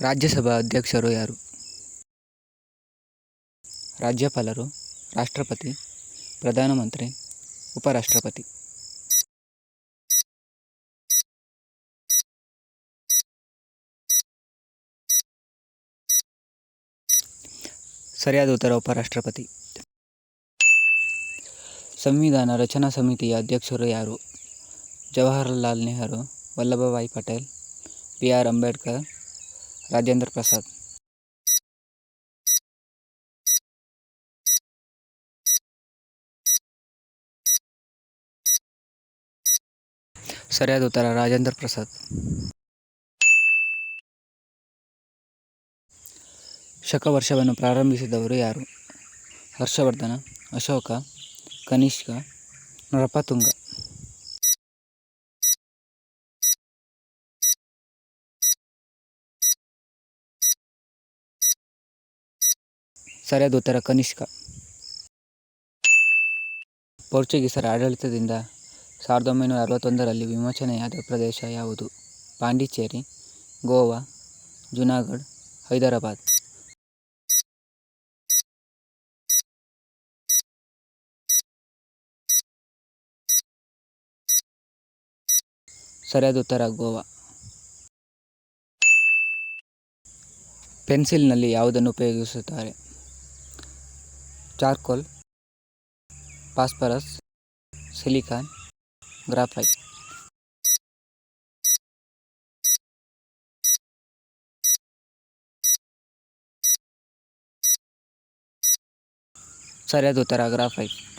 ರಾಜ್ಯಸಭಾ ಅಧ್ಯಕ್ಷರು ಯಾರು? ರಾಜ್ಯಪಾಲರು, ರಾಷ್ಟ್ರಪತಿ, ಪ್ರಧಾನಮಂತ್ರಿ, ಉಪರಾಷ್ಟ್ರಪತಿ. ಸರಿಯಾದ ಉತ್ತರ ಉಪರಾಷ್ಟ್ರಪತಿ. ಸಂವಿಧಾನ ರಚನಾ ಸಮಿತಿಯ ಅಧ್ಯಕ್ಷರು ಯಾರು? Jawaharlal Nehru, Vallabhbhai Patel, B R Ambedkar Rajendra Prasad. ಸರಿಯಾದ ಉತ್ತರ ರಾಜೇಂದ್ರ ಪ್ರಸಾದ್. ಶಕವರ್ಷವನ್ನು ಪ್ರಾರಂಭಿಸಿದವರು ಯಾರು? ಹರ್ಷವರ್ಧನ ಅಶೋಕ ಕನಿಷ್ಕ ನೃಪತುಂಗ ಸರಿಯಾದ ಉತ್ತರ ಕನಿಷ್ಕ. ಪೋರ್ಚುಗೀಸರ ಆಡಳಿತದಿಂದ ಸಾವಿರದ ಒಂಬೈನೂರ ಅರವತ್ತೊಂದರಲ್ಲಿ ವಿಮೋಚನೆಯಾದ ಪ್ರದೇಶ ಯಾವುದು? ಪಾಂಡಿಚೇರಿ, ಗೋವಾ, ಜುನಾಗಢ್, ಹೈದರಾಬಾದ್. ಸರಿಯಾದ ಉತ್ತರ ಗೋವಾ. ಪೆನ್ಸಿಲ್ನಲ್ಲಿ ಯಾವುದನ್ನು ಉಪಯೋಗಿಸುತ್ತಾರೆ? चारकोल पास्परस सिलिकॉन ग्राफाइट सरिया दोतरा ग्राफाइट